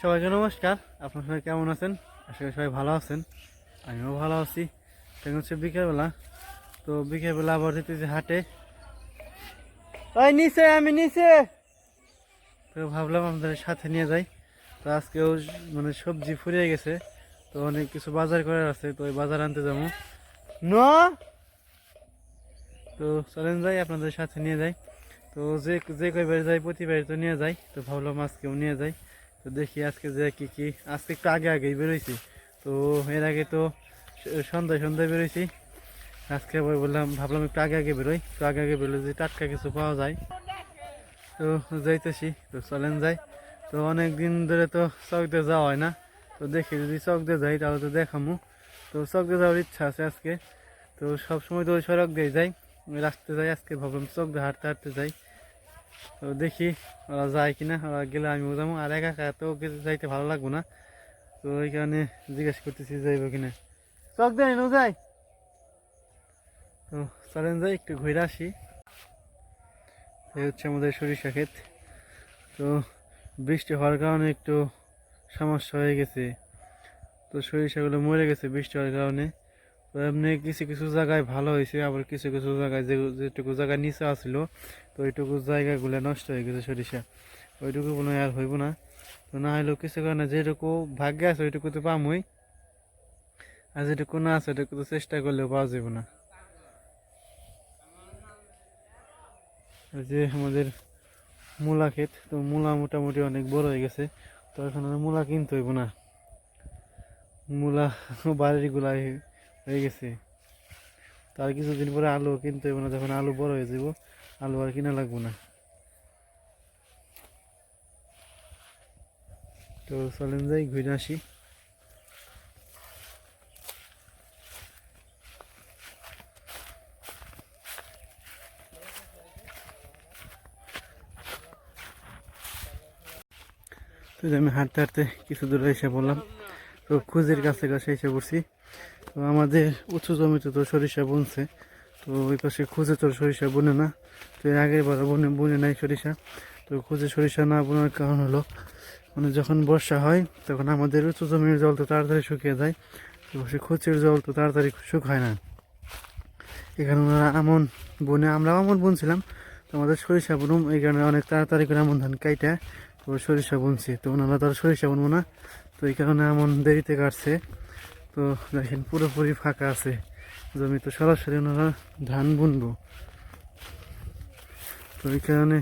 সবাইকে নমস্কার। আপনার সবাই কেমন আছেন? আশা করি সবাই ভালো আছেন। আমিও ভালো আছি। এখন হচ্ছে বিকেলবেলা। তো বিকেলবেলা আবার যেতেছি হাটে। ওই নিচে, আমি নিচে। তো ভাবলাম আমাদের সাথে নিয়ে যাই। তো আজকেও মানে সবজি ফুরিয়ে গেছে। তো অনেক কিছু বাজার করার আছে। তো ওই বাজার আনতে যাব। ন? তো চলেন যাই, আপনাদের সাথে নিয়ে যাই। তো যে যে কয়বার যাই প্রতিবার তো নিয়ে যাই। তো ভাবলাম আজকেও নিয়ে যাই। তো দেখি আজকে যে কি কি আজকে একটু আগে আগেই বেরোইছি। তো এর আগে তো সন্ধ্যায় সন্ধ্যায় বেরোইছি। আজকে আবার বললাম ভাবলাম একটু আগে আগে বেরোই। তো আগে আগে বেরোলে যে টাটকা কিছু পাওয়া যায়। তো যাইতেছি। তো চলেন যাই। তো অনেক দিন ধরে তো চক দিয়ে যাওয়া হয় না। তো দেখি যদি চক দিয়ে যাই তাহলে তো দেখামু। তো চক দিয়ে যাওয়ার ইচ্ছা আছে আজকে। তো সব সময় তো ওই সড়ক দিয়ে যাই। রাস্তায় যাই আজকে ভাবলাম চক দিয়ে হাঁটতে হাঁটতে যাই। তো দেখি ওরা যায় কিনা, ওরা গেলে আমিও যাব। আর একা একা তো যাইতে ভালো লাগবো না। তো ওই কারণে জিজ্ঞেস করতেছি যাইব কিনা। চক দেয় নো যাই। তো চলেন যাই, একটু ঘুরে আসি। এই হচ্ছে আমাদের সরিষা ক্ষেত। তো বৃষ্টি হওয়ার কারণে একটু সমস্যা হয়ে গেছে। তো সরিষাগুলো মরে গেছে বৃষ্টি হওয়ার কারণে। তো এমনি কিছু কিছু জায়গায় ভালো হয়েছে, আবার কিছু কিছু জায়গায় যেটুকু জায়গায় নিচে আসলো তো ওইটুকু জায়গাগুলো নষ্ট হয়ে গেছে সরিষা। ওইটুকু মনে আর হইব না। তো না হলেও কিছু কারণে যেটুকু ভাগ্যে আছে ওইটুকু তো পামই। আর যেটুকু না আছে ওইটুকু তো চেষ্টা করলেও পাওয়া যাবে না। যে আমাদের মূলা ক্ষেত, তো মূলা মোটামুটি অনেক বড় হয়ে গেছে। তো এখন আর মূলা কিনতে হইব না। মূলা বাড়ির গুলাই হয়ে গেছে। তার কিছুদিন পরে আলু কিনতে হইব না, যখন আলু বড় হয়ে যাব আলু আর কিনা লাগবো না তো চলেন যাই ঘুরে আসি তো আমি হাঁটতে হাঁটতে কিছু দূরে এসে বললাম তো খুঁজের কাছে কাছে এসে পড়ছি। তো আমাদের উঁচু জমিতে তো সরিষা বুনছে। তো ওই পাশে খুঁজে তো সরিষা বুনে না? তো আগের বার বুনে বুনে নাই সরিষা। তো খুঁজে সরিষা না বোনার কারণ হলো মানে যখন বর্ষা হয়, তখন আমাদের উঁচু জমির জল তো তাড়াতাড়ি শুকিয়ে যায়। তো সে খুচের জল তো তাড়াতাড়ি শুকায় না। এখানে ওনারা আমন বনে, আমরা আমন বুনছিলাম। তো আমাদের সরিষা বুনুম, এই কারণে অনেক তাড়াতাড়ি করে আমন ধান কাইটা তো সরিষা বুনছি। তো ওনারা তো সরিষা বুনবো না। তো এই কারণে আমন দেরিতে কাটছে। তো দেখেন পুরোপুরি ফাঁকা আছে। জমি তো সরাসরি ওনারা ধান বুনবো। তো এই কারণে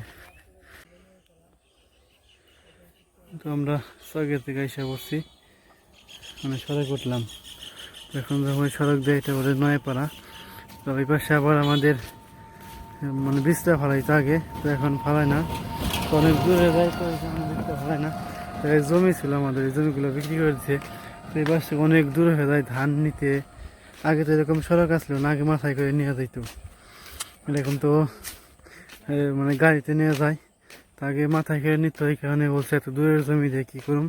তো আমরা সগের থেকে এসে পড়ছি। মানে সড়ক উঠলাম। এখন যখন সড়ক দেয় এটা বলে নয়পাড়া। তো ওই পাশে আবার আমাদের মানে বীজটা ফালাইতো আগে, তো এখন ফালায় না। তো অনেক দূরে যায়, তো বীজটা ফালায় না। তো জমি ছিল আমাদের, এই জমিগুলো বিক্রি করে দিচ্ছে তো এই পাশে অনেক দূরে হয়ে যায় ধান নিতে। আগে তো এরকম সড়ক আসলো, না আগে মাথায় করে নিয়ে যাইতো। এরকম তো মানে গাড়িতে নিয়ে যায়। তা আগে মাথায় করে নিত, এই কারণে বলছে এত দূরের জমি দিয়ে কী করুম?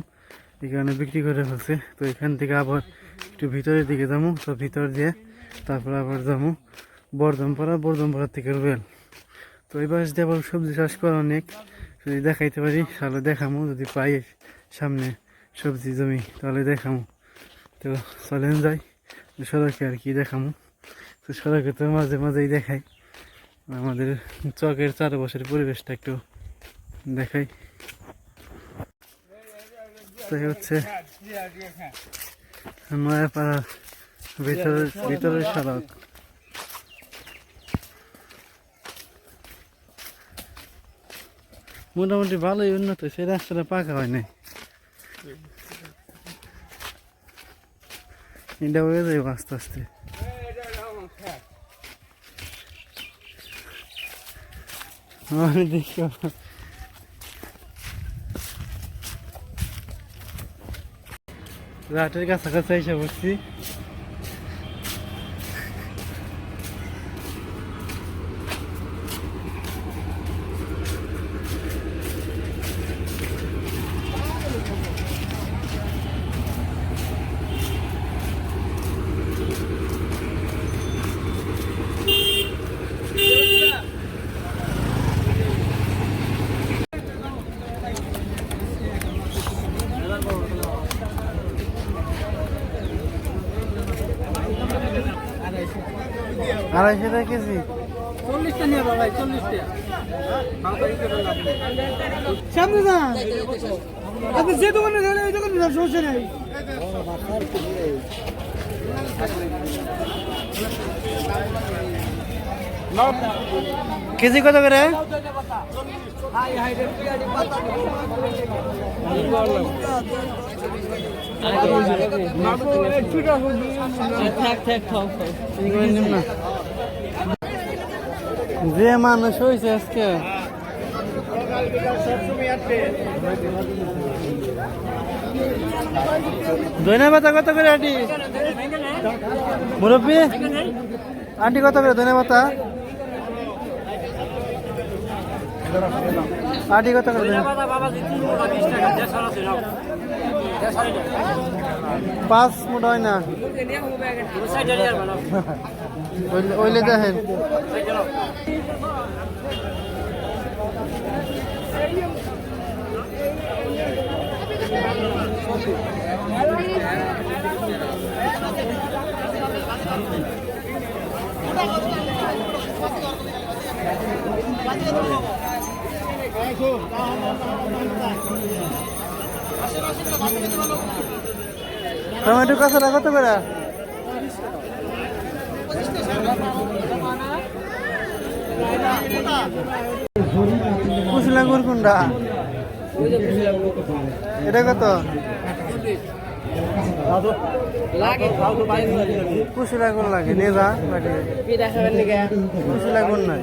এই কারণে বিক্রি করে ফেলছে। তো এখান থেকে আবার একটু ভিতরের দিকে যাব তো ভিতর দিয়ে তারপর আবার যাব বর্ধমপাড়া বর্ধমপাড়া থেকে রুয়েল তো এই পাশ দিয়ে আবার সবজি চাষ করা অনেক। যদি দেখাইতে পারি, তাহলে দেখামো। যদি পাই, সামনে সবজি জমি, তাহলে দেখামো। তো চলেন যাই। সড়কে আর কি দেখামো। তো সড়কে তো মাঝে মাঝেই দেখাই। আমাদের চকের চারপাশের পরিবেশটা একটু দেখাই। তো এই হচ্ছে নয়াপাড়া ভিতরের ভিতরের সড়ক। মোটামুটি ভালোই উন্নত, সেই রাস্তাটা পাকা হয় নাই। এটা হয়ে যাবে আস্তে আস্তে। আমি দেখি। রাতের কাছাকাছি এসে বসছি। আড়াইশো টাকা কেজি? চল্লিশটা নিয়ে বাবা চল্লিশটা। সামনে যান। আপনি যে দোকানে যান ওই দোকানে যান সমস্যা নেই। কেজি কত করে? এই করে নিন না। যে মানুষ হয়েছে আজকে। দইনা পাতা কত করে আটি মুরব্বী, আন্টি কত করে দইনা পাতা আটি কত করে পাঁচ মোটা হয় না। ওইলে- দেখেন। টমেটো কাঁচাটা কত করে? কুশলা গুড় কোনটা এটা কত? কুশলা গুড় লাগে নিয়ে যা লাগে। কুশলা নাই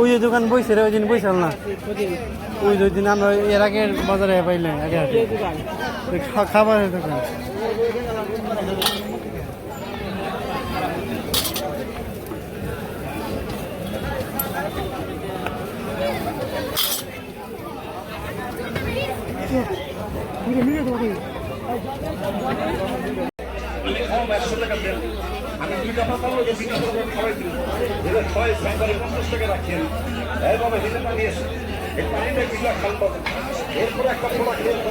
ওই যে দোকান বইছে রে, ওই দিন বইছাল না? ওই দুই দিন আমরা এর আগে বাজারে পাইলে, আগে খাবারের দোকান। আমি দুই সাইবারে পঞ্চাশ টাকা রাখেন এই বাবা হিলে পানি এরপরে একটা ফোড়া খেয়ে তো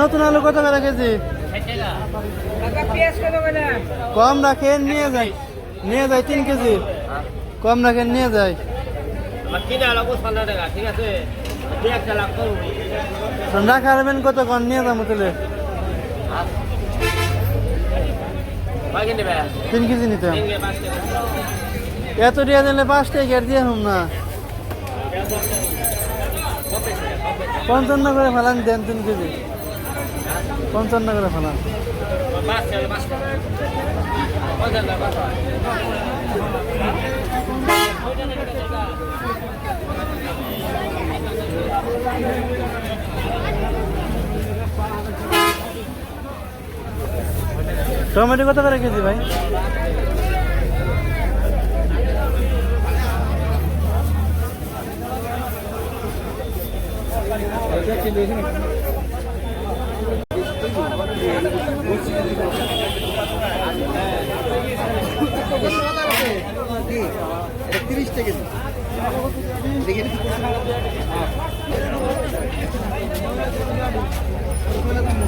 নতুন আলু কত করে কেজি? কম রাখেন নিয়ে যাই। নিয়ে যাই তিন কেজি। কম রাখেন নিয়ে যাই। কিনে আলাবো ঠিক আছে? দুই একটা লাখ করব ঠান্ডা খাবেন কত কম নিয়ে যাব তাহলে। তিন কেজি নিতাম। এত দিয়ে দিলে পাঁচ টাকা দিয়ে হম না। পঞ্চান্ন করে ফেলান, দেন তিন কেজি। পঞ্চান্ন করে ফেলান। পাঁচ টাকা পাঁচ টাকা পঞ্চাশ টাকা পাঁচ টাকা টমেটো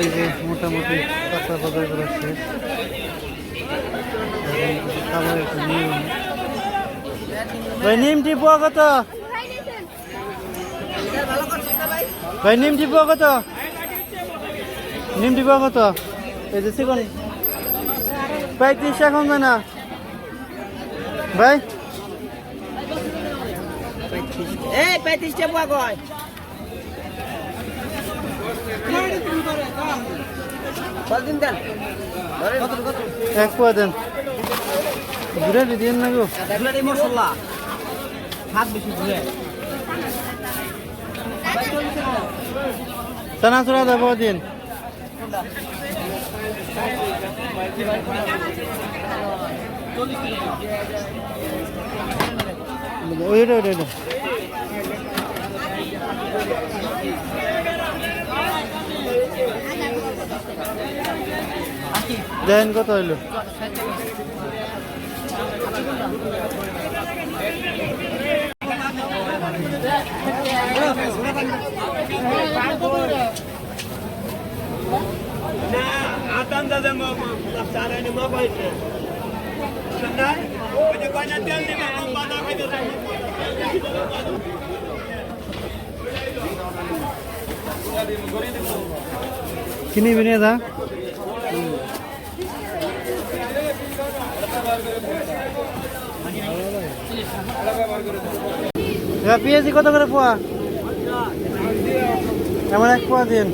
এই যে মোটামুটি কাঁচা বাজার করে কত? ভাই নিমটি কত? নিমটি পোয়া কত? এই যে চিকন। ভাই, তিরিশ এখন না। ভাই? পঁয়ত্রিশটা পোয়া কয় কদিন দেন এক পোয়া দেন। ঘুরে দিন না গো। মশলা। হাত বেশি ঘুরে। চানা চুরা দেব দিন। ওইটা ওইটা ওইটা দেন কত হইল? কিনি বিনে দা পেঁয়াজি কত করে পোয়া? এমন এক পোয়া দিন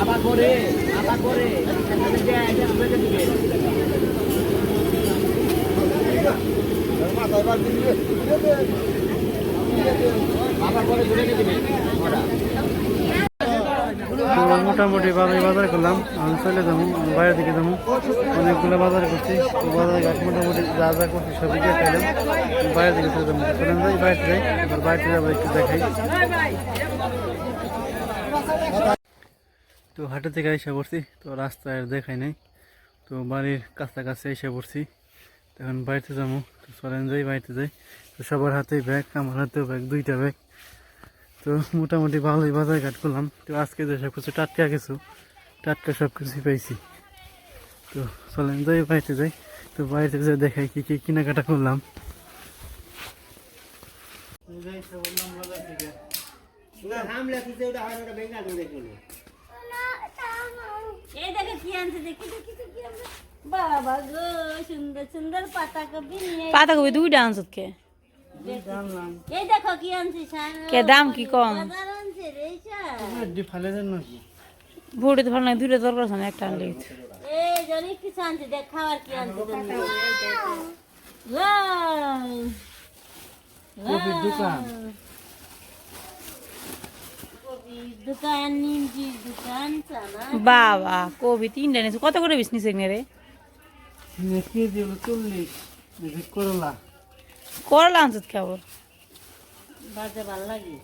আবার করে আবার করে। দিবে তো মোটামুটি বাজার করলাম, আমি চলে যাব, বাইরের দিকে যাব। অনেকগুলো বাজার করছি বাজারে মোটামুটি যা যা করছি সবই দিয়ে খাইলাম। বাইরের দিকে চলে যাব। চলেন যাই, বাইরে যাই, এবার বাইরে যাব, একটু দেখাই। তো হাটে থেকে এসে পড়ছি, তো রাস্তায় দেখাই নাই। তো বাড়ির কাছাকাছি এসে পড়ছি। তখন বাড়িতে যাব তো চলেন যাই বাড়িতে যাই। তো সবার হাতেই ব্যাগ আমার হাতেও ব্যাগ দুইটা ব্যাগ তো মোটামুটি ভালোই বাজার ঘাট করলাম। তো আজকে যে সব কিছু টাটকা কিছু টাটকা সব কিছুই পাইছি। তো চলেন যাই বাড়িতে যাই। তো বাড়িতে যাই দেখাই কী কী কেনাকাটা করলাম। এই দেখো কি আনছে দেখি দেখি দেখি আমরা বাবা গো সুন্দর সুন্দর পাতা কপি নিয়ে পাতাকপি দুইটা আনছত কে এই দেখো কি আনছে কে দাম কি কম ভোটে তো ভালো নাই দুইটা দরকার আছে একটা আনলে এই জনি কিছু আনছে দেখ খাবার কি আনছে কপির দোকান দোকান নিমকির দোকান বাবা কবি তিনটা নিয়েছে কত করে বিশ নিছে রে কেজি হলো চল্লিশ করলা। করলা আনছত খাবার বাজে ভালো লাগে।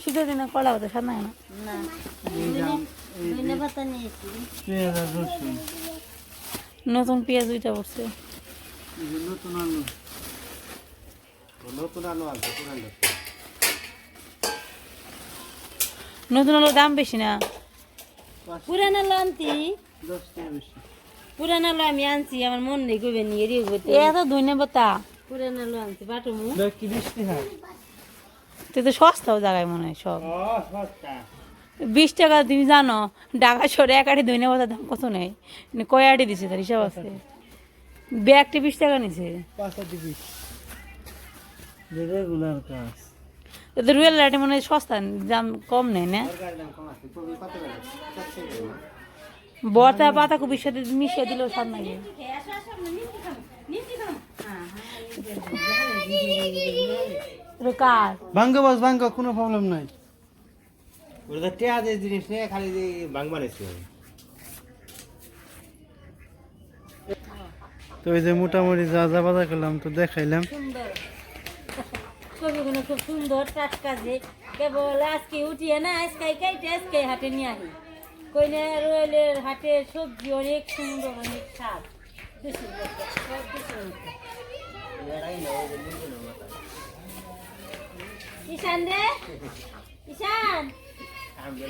শীতের দিনে করলা হতো সাত নাই না? নতুন পেঁয়াজ দুইটা পড়ছে। নতুন আলু। নতুন আলুর দাম বেশি না? পুরানা লো আনতি? দশ টাকা বেশি। পুরানা লো আমি আনছি আমার মন নেই কবে নিয়ে রে গোতে এত ধন্য পাতা পুরানা লো আনছি বাটু মু। ব্যাগ কি বিশ টাকা তুই তো সস্তাও জায়গায় মনে হয় সব। বিশ টাকা তুমি জানো ঢাকা শহরে এক আটি ধনে পাতার দাম কত নেই? মানে কয় আটি দিছে তার হিসাব আছে? ব্যাগটি বিশ টাকা নিছে। রেগুলার কাজ। তো রুয়েল লাইটে মানে সস্তা দাম কম নেই না? বর্তা পাতা কপির সাথে মিশিয়ে হ্যাঁ এটা কার ভাঙ্গ বাস ভাঙ্গ কোনো প্রবলেম নাই। ওটা টেয়া যে জিনিস নিয়ে খালি তো এই যে মোটামুটি যা যা বাজার করলাম তো দেখাইলাম। সুন্দর। ছবিগুলো খুব সুন্দর টাটকা যে। কেবল আজকে উঠিয়ে না আজকে কাইটে আজকে হাটে নিয়ে আহি। কইনে রয়েলের হাটে সবজি অনেক সুন্দর, অনেক স্বাদ। ঈশান রে ঈশান।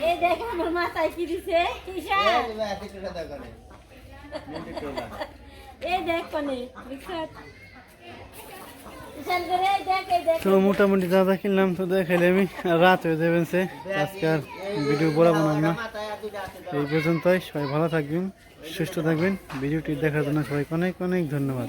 এই দেখ আমার মাথায় কি দিছে, ঈশান। এই দেখ কনে রিক্সাত ঈশান করে এই দেখ এই দেখ। তো মোটামুটি যা কিনলাম তো দেখাইলে আমি রাত হয়ে যাবেন সে। আজকে ভিডিও বানাবো না এই পর্যন্তই সবাই ভালো থাকবেন সুস্থ থাকবেন। ভিডিওটি দেখার জন্য সবাইকে অনেক অনেক ধন্যবাদ।